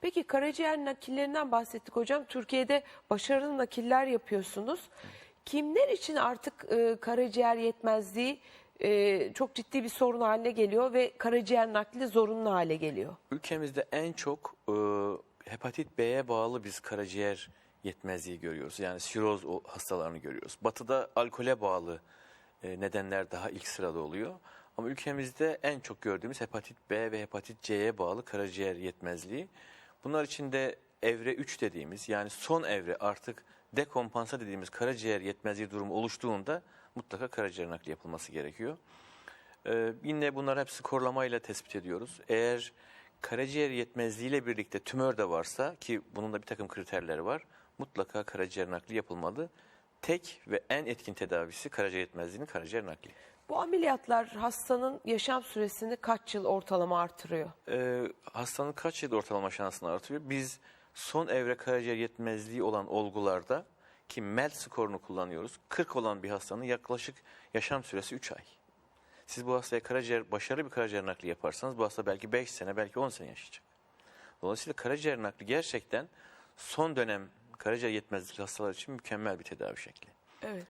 Peki karaciğer nakillerinden bahsettik hocam. Türkiye'de başarılı nakiller yapıyorsunuz. Kimler için artık e, karaciğer yetmezliği e, çok ciddi bir sorun haline geliyor ve karaciğer nakli zorunlu hale geliyor? Ülkemizde en çok e, hepatit B'ye bağlı biz karaciğer yetmezliği görüyoruz. Yani siroz hastalarını görüyoruz. Batıda alkole bağlı e, nedenler daha ilk sırada oluyor. Ama ülkemizde en çok gördüğümüz hepatit B ve hepatit C'ye bağlı karaciğer yetmezliği. Bunlar içinde evre 3 dediğimiz yani son evre artık dekompansa dediğimiz karaciğer yetmezliği durumu oluştuğunda mutlaka karaciğer nakli yapılması gerekiyor. Ee, yine bunlar hepsi korlamayla tespit ediyoruz. Eğer karaciğer yetmezliğiyle birlikte tümör de varsa ki bunun da bir takım kriterleri var. Mutlaka karaciğer nakli yapılmalı. Tek ve en etkin tedavisi karaciğer yetmezliğinin karaciğer nakli. Bu ameliyatlar hastanın yaşam süresini kaç yıl ortalama artırıyor? Ee, hastanın kaç yıl ortalama şansını artırıyor? Biz son evre karaciğer yetmezliği olan olgularda ki MELT skorunu kullanıyoruz. 40 olan bir hastanın yaklaşık yaşam süresi 3 ay. Siz bu hastaya karaciğer, başarılı bir karaciğer nakli yaparsanız bu hasta belki 5 sene, belki 10 sene yaşayacak. Dolayısıyla karaciğer nakli gerçekten son dönem karaciğer yetmezlikli hastalar için mükemmel bir tedavi şekli. Evet.